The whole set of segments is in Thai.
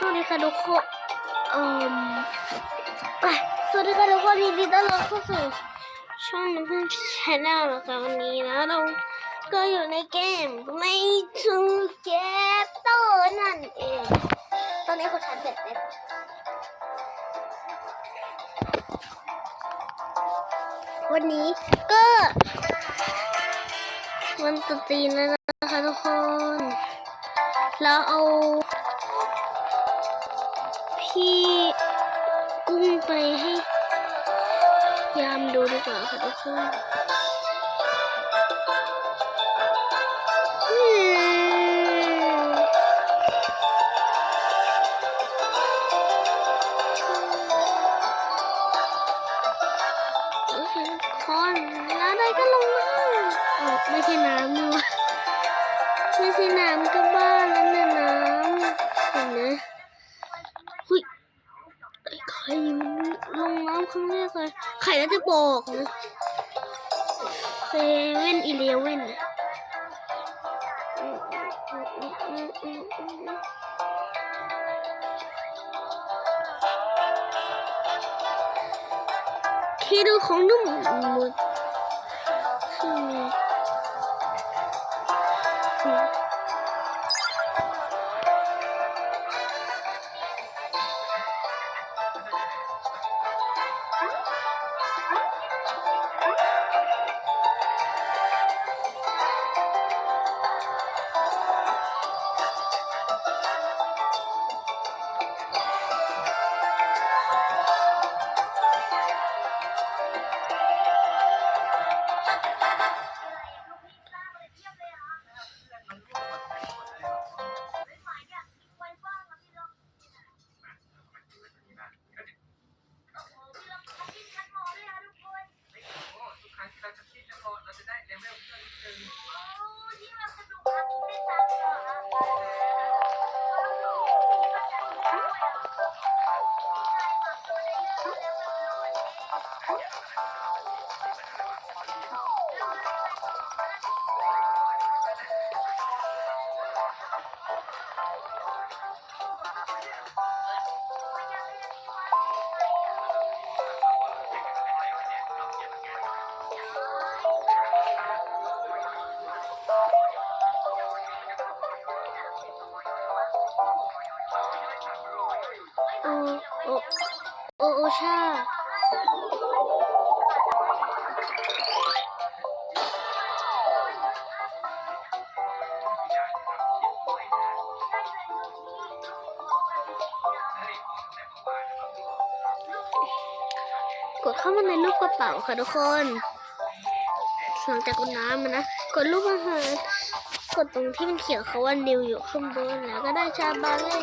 สวัสดีค่ะทุกคนเอ่มอะสวัสดีค่ะทุกคนยินดีต้อนรับเข้าสู่ช่องน้ำเพื่อนชาแนลนะคะวันนี้นะเราก็อยู่ในเกมไม่ทูเกเตอร์นั่นเอง ตอนนี้เขาชาร์จแบตเต็มวันนี้ก็วันตรุษจีนแล้วนะคะทุกคนเราเอา พี่กุ้งไปให้ยามดูดีกว่าค่ะทุกคนอืมโอเคนแล้วได้ก็ลงมาไม่ใช่น้ำนี่หวะไม่ใช่น้ำก็บ บอกนะเซเว่นอีเลเว่นที่ดูของนุ่มหมด Yeah. มาในรูปกระเป๋าค่ะทุกคนหลังจากกดน้ำมันนะ กดรูปอาหารกดตรงที่มันเขียนเขาว่านิวอยู่ข้างบนแล้วก็ได้ชาบาเล่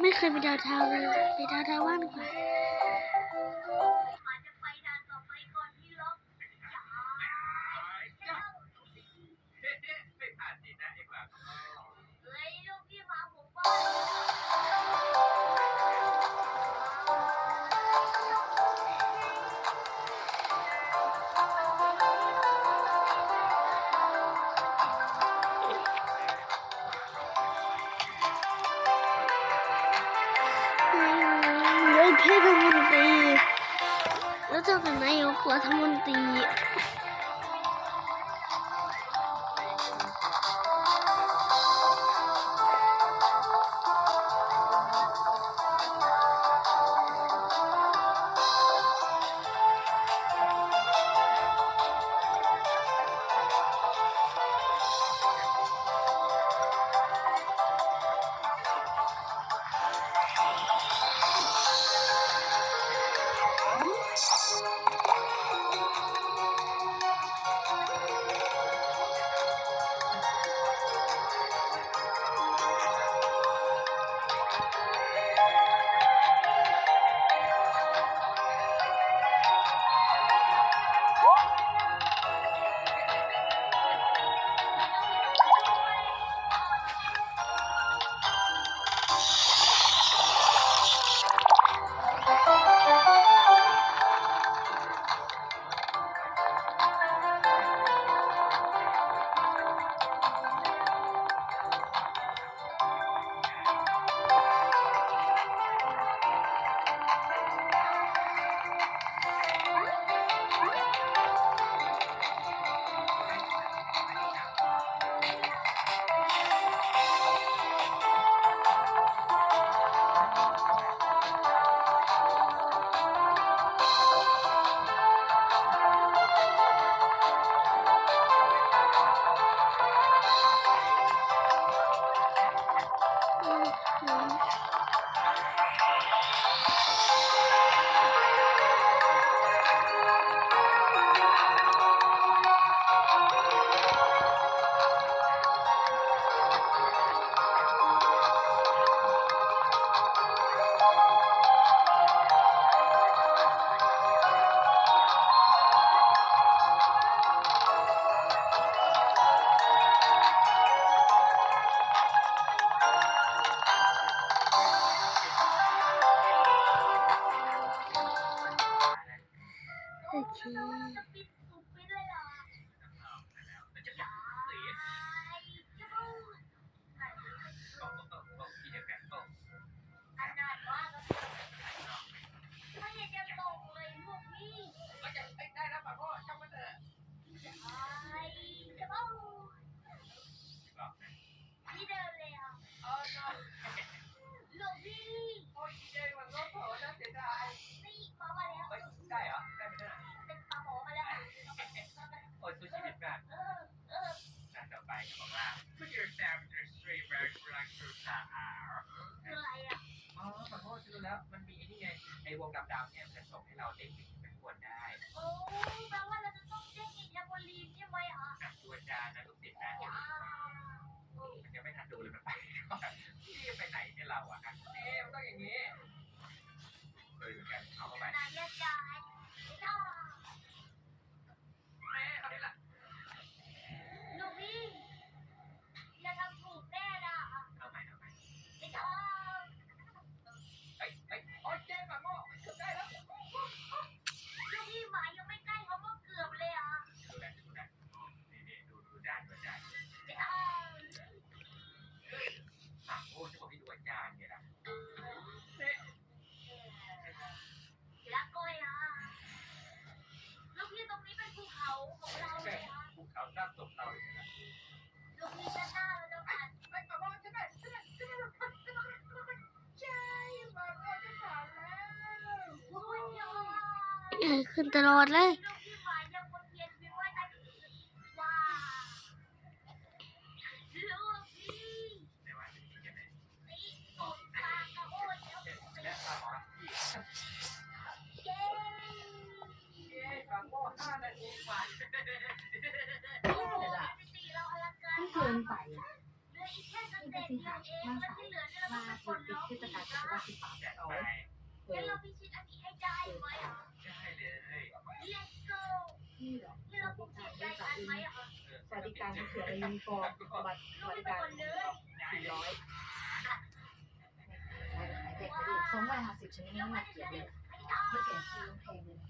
ไม่เคยมีดาวทาวเลยมีดาวทาวบ้างไหม หญ่ขึ้นตลอดเลยเกินไปที่ประสิทธิ์มาสายมาเป็นเทศกาลว่าสิ เขียนในยูนิฟอร์มบัตรบัตรการสี่ร้อยเด็กอีกสองร้อยห้าสิบชนิดนี้มาเกียนเลยไม่เขียนชื่อแพงเลย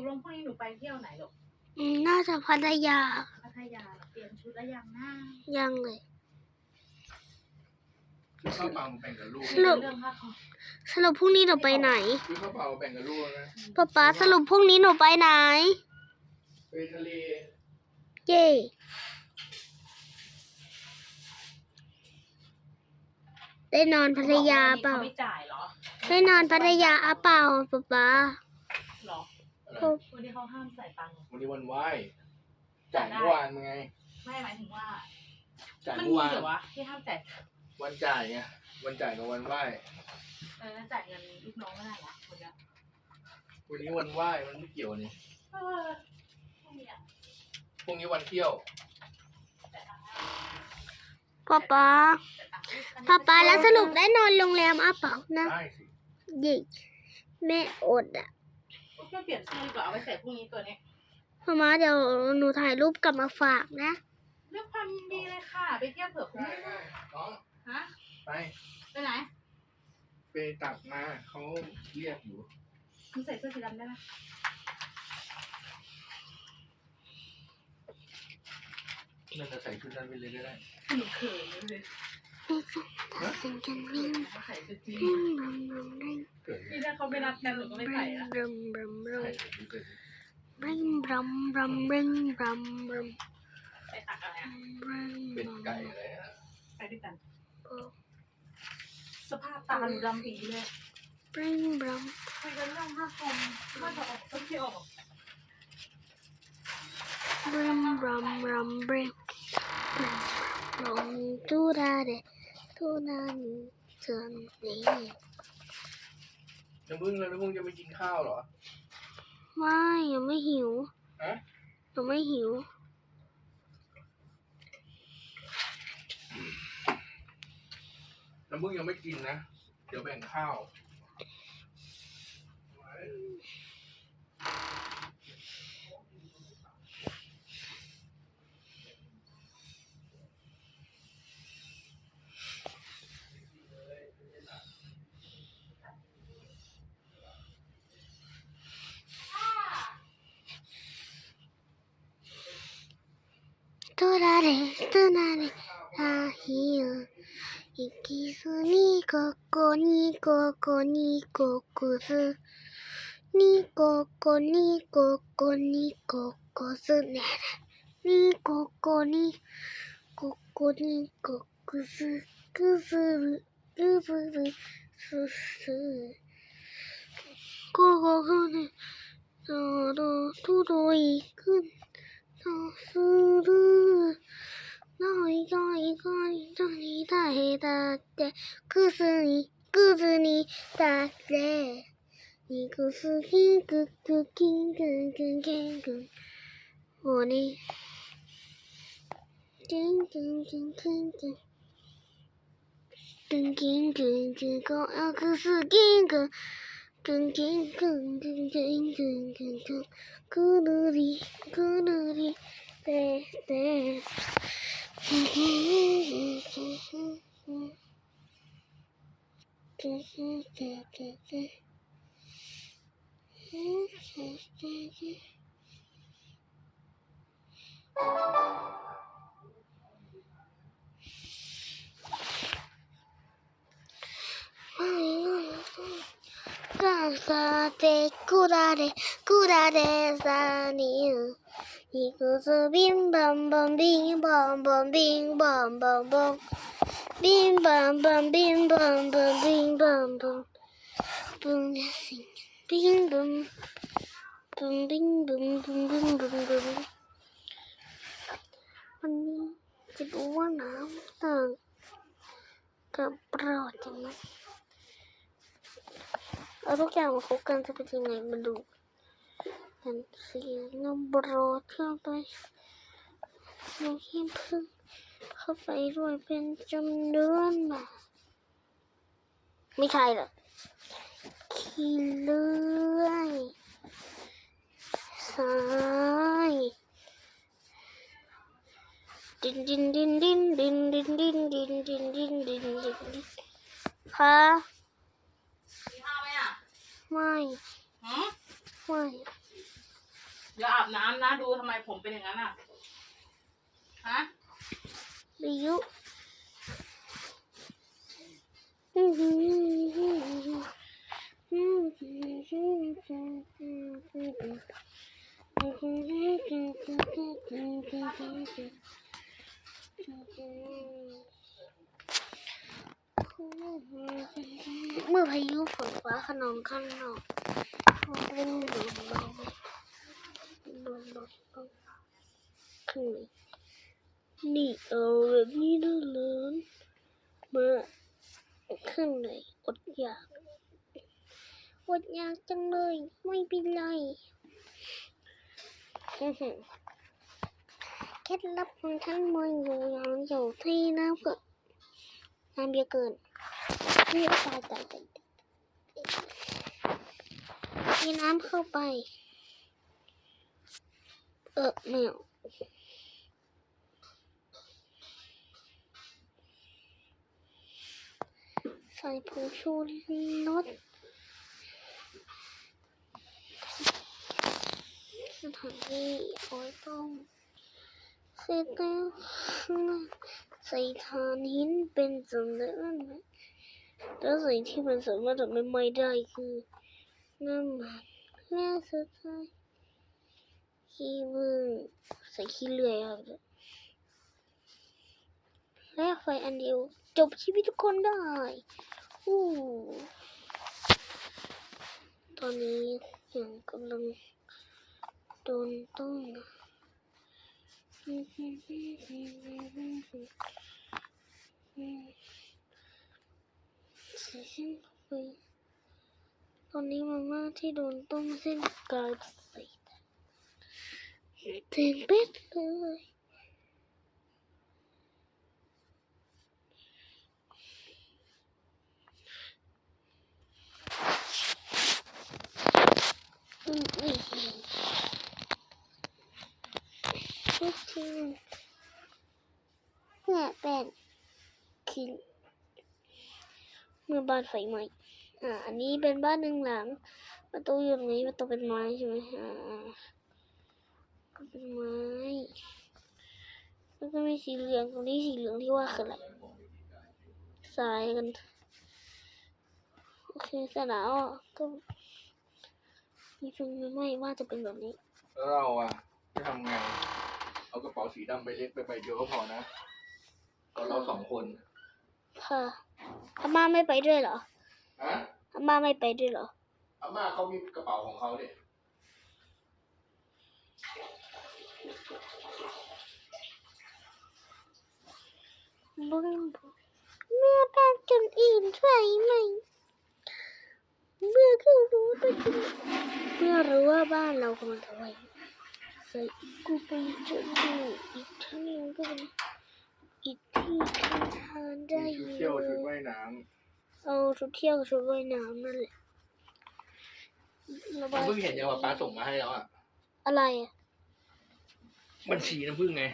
กลงพรุ่งนี้หนูไปเที่ยวไหนหรออืมน่าจะพัทยา พัทยาเปลี่ยนชุดแล้วยังหน้ายังเลย ซื้อข้าวเปล่ามาแบ่งกับลูกสรุป เรื่องค่าคอมสรุปพรุ่งนี้หนูไปไหนซื้อข้าวเปล่ามาแบ่งกับลูกนะป๊าป๊าสรุปพรุ่งนี้หนูไปไหน ไปทะเลเย่ได้นอนพัทยาเปล่า เขาไม่จ่ายเหรอได้นอนพัทยาอะเปล่าป๊าป๊า เหรอ อะไรวันนี้เขาห้ามใส่ตังค์วันนี้วันไหว้จ่ายเมื่อวานไง ไม่หมายถึงว่า จ่ายมันเมื่อมีวานเหรอวะที่ห้ามจ่ายวันจ่ายไงวันจ่ายกับวันไหว้เออจ่ายเงินลูกน้องไม่ได้เหรอคนเนี้ยวันนี้วันไหว้มันไม่เกี่ยวนี่เออพวกนี้อะพรุ่งนี้วันเที่ยวแต่ตังค์ป๊าป๊าแต่ตังค์ป๊าป๊าแล้วสรุปได้นอนโรงแรมอะเปล่านะได้สิเย่แม่อดอะ ก็เปลี่ยนเสื้อดีกว่าเอาไปใส่พรุ่งนี้ตัวนี้พ่อมาเดี๋ยวหนูถ่ายรูปกลับมาฝากนะเรื่องความยินดีเลยค่ะ ไปเที่ยวเผื่อคุณได้ได้น้องฮะไป ไปไหนไปตักมาเขาเรียกอยู่คุณใส่เสื้อสีดำได้ไหมนั่นจะใส่ชุดนั้นไปเลยก็ได้หนูเขินเลย ตัดสินกันวิ่งวิ่งบรัมบรัมริ่งเกิดนี่ถ้าเขาไม่รับกันหนูก็ไม่ใส่ละบรัมบรัมริ่งใส่ชุดเกิดริ่งบรัมบรัมริ่มบรัมไปตักอะไรอะริ่งเป็นไก่อะไรนะไปด้วยกันสภาพตาหนูดำปีเลยริ่งบรมคุยกันเรื่องผ้าคลุมว่าจะออกต้องที่ออกบรัมบรมบรัมบริมลงตูดาเด ตูนานีเตือนนี้น้ำพึ่งแล้วน้ำพึ่งจะไปกินข้าวเหรอ ไม่ยังไม่หิวฮะหนูไม่หิว น้ำพึ่งยังไม่กินนะ เดี๋ยวแบ่งข้าว られつなれあひよいきすにここにここにこくずにここにここにここす。ねにここにここにこくずくずるくずるす。す。ここがね、ろ、と、届いくする。のいがいがいとにだへだって、くすに、くずにだって。にくすきくくきんくんくんきんくん。我呢？きんくんくんくんくん。くんきんく Kın kın kın kın kın kın kın kın Kınari kınari. De de Oh, Te curaré, curaré esa niña. Y coso bim bam bam bim bam bam bim bam bam bam. Bim bam bam bim bam bam bim bam bam. Bum sing bim bum. Bum bim bum bum bum bum bum. Они тебе вон там, как против. เราจังไหมเอาทุกอย่างมาคบกันจะเป็นยังไงมาดูกันสีน้ำบรอดเข้าไปน้องขี้พึ่งเข้าไปด้วยเป็นจำนวนมากไม่ใช่เหรอขี้เลื่อยซ้ายดินดินดินดินดินดินดินดินดินดินดินดินดินค่ะ มีข้าวไหมอะ ไม่หืมไม่อย่าอาบน้ำนะดูทำไมผมเป็นอย่างนั้นอะฮะบิยุ เมื่อพายุฝนฟ้าขนองข้างนอกมันเป็นลมลงหลุมลงขึ้นเลยนี่เอาแบบนี้ด้เลยมาขึ้นเลยอดอยากอดอยากจังเลย ไม่เป็นไรเคล็ดลับของฉันมันอยู่อย่างอยู่ที่น้ำเกิดน้ำเยอะเกิน นี่ตายตายตายมีน้ำเข้าไป เออไม่เอาใส่ผงชูรสสถานที่เอาไว้ต้มเสร็จแล้วใส่ฐานหินเป็นสำเร็จ แล้วสิ่งที่มันสามารถทำให้ไหม้ได้คือน้ำมันและสุดท้ายขี้มือใส่ขี้เลื่อยครับและไฟอันเดียวจบชีวิตทุกคนได้อู้ตอนนี้ยังกำลังโดนต้ม ใส่เส้นเข้าไป ตอนนี้มาม่าที่โดนต้มเส้นกลายเป็นสีเต็มเป็ดเลยอืมอืมทุกทีเนี่ยเป็นคือ เมื่อบ้านไฟไหม้อ่า อันนี้เป็นบ้านหนึ่งหลัง ประตูอยู่ตรงนี้ประตูเป็นไม้ใช่ไหมอ่าอ่าก็เป็นไม้แล้วก็มีสีเหลืองตรงนี้สีเหลืองที่ว่าคืออะไรสสายกันโอเคเสร็จแล้วอะก็มีเพิ่งไม่ว่าจะเป็นแบบนี้แล้วเราอะจะทำไง เอากระเป๋าสีดำไปเล็กไปใบเดียวก็พอนะเราเราสองคน ค่ะ อาม่าไม่ไปด้วยเหรอฮะอาม่าไม่ไปด้วยเหรออาม่าเขามีกระเป๋าของเขาเนี่ยบึ้งเมื่อบ้านคนอื่นใช่ไหมเมื่อเขารู้ว่าเป็นเมื่อรู้ว่าบ้านเรากำลังทำไมใส่กูไปจะดูอีกทั้งนึงก็เป็นอีก ที่ทำทานได้อชุยู่ดเที่ยวชุดว่ายน้เอาชุดเที่ยวกับชุดว่ายน้ำนั่นแหละระำบายน้ำพึ่งเห็นยังว่าป้าส่งมาให้แล้วอะ อะไรอะบัญชีน้ำพึ่งไง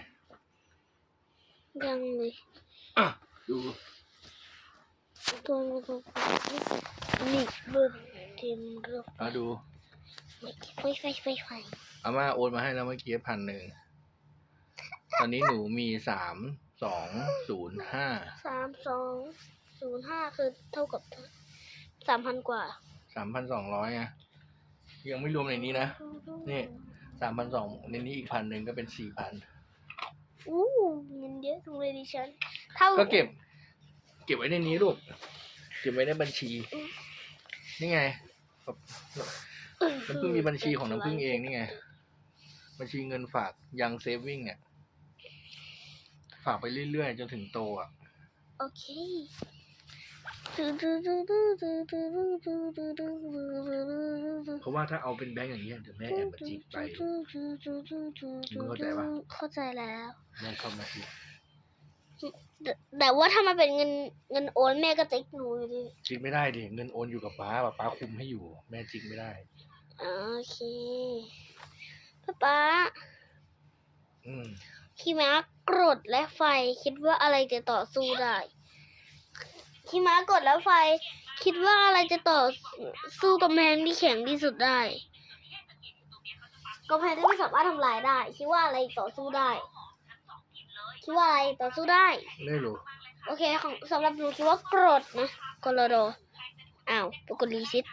ยังเลยอะ ดูตัวมันก็นี่เบิ่งเต็มรถอะดูไฟไฟไฟไฟอาม่าโอนมาให้แล้วเมื่อกี้พันหนึ่ง ตอนนี้หนูมีสาม สองศูนย์ห้าสามสองศูนย์ห้าคือเท่ากับสามพันกว่าสามพันสองร้อยอะยังไม่รวมในนี้นะ นี่ สามพันสองในนี้อีกพันหนึ่งก็เป็นสี่พันอู้เงินเยอะจังเลยดิฉันเท่าก็เก็บ เก็บไว้ในนี้ลูกเก็บไว้ในบัญชี นี่ไงน้ำพึ่งมีบัญชีของน้ำพึ่งเองนี่ไง บัญชีเงินฝากยังเซฟวิ่งเนี่ย ฝากไปเรื่อยๆ จนถึงโตอะ โอเคเพราะว่าถ้าเอาเป็นแบงก์อย่างเงี้ยเดี๋ยวแม่แอบมาจิกไปมึงเข้าใจปะเข้าใจแล้วแม่เข้ามาจิกแต่แต่ว่าถ้ามันเป็นเงินเงินโอนแม่ก็ติ๊กหนูอยู่ดีจิกไม่ได้ดิเงินโอนอยู่กับป้าป้าป้าคุมให้อยู่ แม่จิกไม่ได้โอเคป๊าป๊าอืม ขี่ม้ากรดและไฟคิดว่าอะไรจะต่อสู้ได้ขี่ม้ากรดและไฟ คิดว่าอะไรจะต่อสู้กำแพงที่แข็งที่สุดได้กำแพงที่ไม่สามารถทำลายได้ คิดว่าอะไรต่อสู้ได้ คิดว่าอะไรต่อสู้ได้ ไม่รู้ โอเคของสำหรับหนูคิดว่ากรดนะกรดอ้าวปกติซิด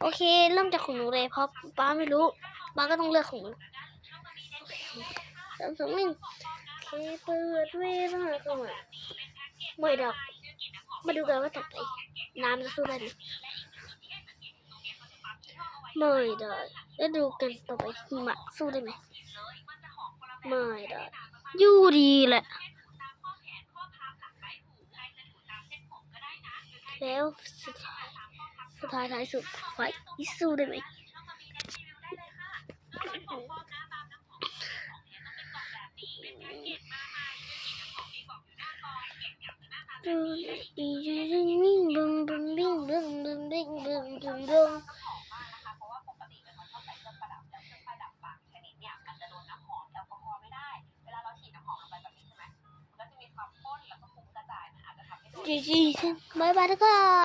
โอเค เริ่มจากของหนูเลยเพราะป้าไม่รู้ป้าก็ต้องเลือกของหนูโอเคสามสองหนึ่งโอเคเปิดเวลาเข้ามาไม่ดอก มาดูกันว่าต่อไปน้ำจะสู้ได้ไหมไม่ได้แล้วดูกันต่อไปหิมะสู้ได้ไหมไม่ได้อยู่ดีแหละ แล้วสุดท้ายสุดท้ายท้ายสุดไฟสู้ได้ไหม ดูดีดีวิ่งบึมบึมวิ่งบึมบึมวิ่งบึมบึมบึมจีจีบายบายทุกคน